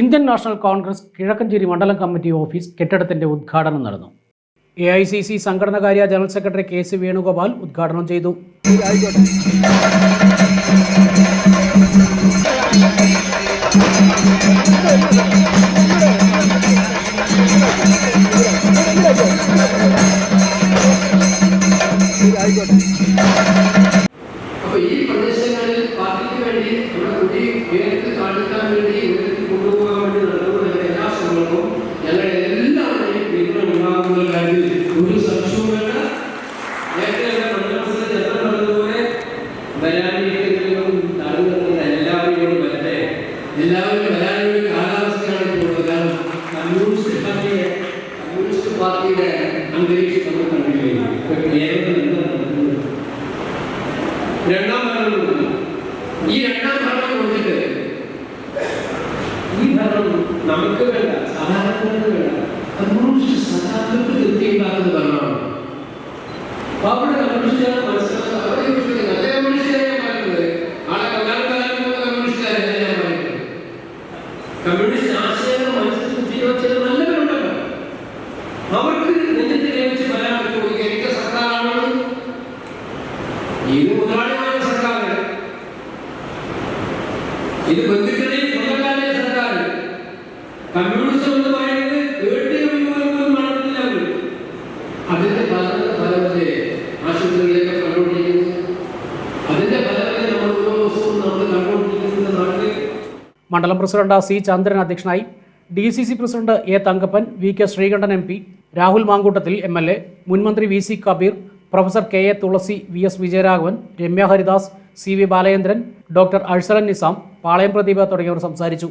Indian national Congress Kizhakkanchery മണ്ഡലം committee office കെട്ടിടത്തിന്റെ ഉദ്ഘാടനം നടന്നു. A I C C സംഘടനകാര്യ general secretary K C Venugopal ഉദ്ഘാടനം ചെയ്തു. അപ്പൊ വരാനിരിക്കുന്നതിനും താഴ്ന്നിരിക്കുന്ന എല്ലാവരും കൂടി വരട്ടെ. എല്ലാവരും വരാനൊരു കാലാവസ്ഥയാണ് ഇപ്പോൾ. കാരണം കമ്മ്യൂണിസ്റ്റ് പാർട്ടിയെ കമ്മ്യൂണിസ്റ്റ് പാർട്ടിയുടെ അന്തരീക്ഷം നമ്മൾ രണ്ടാം ഭരണം ഈ രണ്ടാം ഭരണം കൊണ്ടിട്ട് ഈ ഭരണം നമുക്ക് വേണ്ട സാധാരണക്കാർക്ക് വേണ്ട. കമ്മ്യൂണിസ്റ്റ് സഖാക്കൾക്ക് തൃപ്തിയുണ്ടാക്കുന്ന ഭരണമാണ്. കമ്മ്യൂണിസ്റ്റ് ആശയങ്ങൾ മനസ്സിൽ ചില നല്ലവരുണ്ടല്ലോ. അവർക്ക് നെഞ്ചത്തിൽ ഏൽപ്പിച്ച് വരാൻ പറ്റുമോ? ഇത് സർക്കാരാണോ ഇത് മുതലാളിമാരുടെ സർക്കാർ ഇത് ബന്ധുക്കളെ സ്വന്തക്കാരുടെയും സർക്കാർ കമ്മ്യൂണിസം എന്ന് പറയുന്നത് കേട്ട് പോലും അവർ. അതിന്റെ ഫലങ്ങൾ ഫലത്തെ ആശുപത്രികളിലേക്ക് കണ്ടുകൊണ്ടിരിക്കുന്നത് അതിന്റെ ഫലത്തെ നമ്മൾ ഓരോ ദിവസവും നമ്മൾ കണ്ടുകൊണ്ടിരിക്കുന്നത് മണ്ഡലം പ്രസിഡന്റ് സി ചന്ദ്രൻ അധ്യക്ഷനായി D C C president A Thankappan V K Sreekandan M P Rahul Mamkootathil M L A മുൻമന്ത്രി V C Kabeer professor K A Thulasi V S Vijayaraghavan Ramya Haridas C V Balachandran doctor Arsalan Nizam Palayam Pradeepa തുടങ്ങിയവർ സംസാരിച്ചു.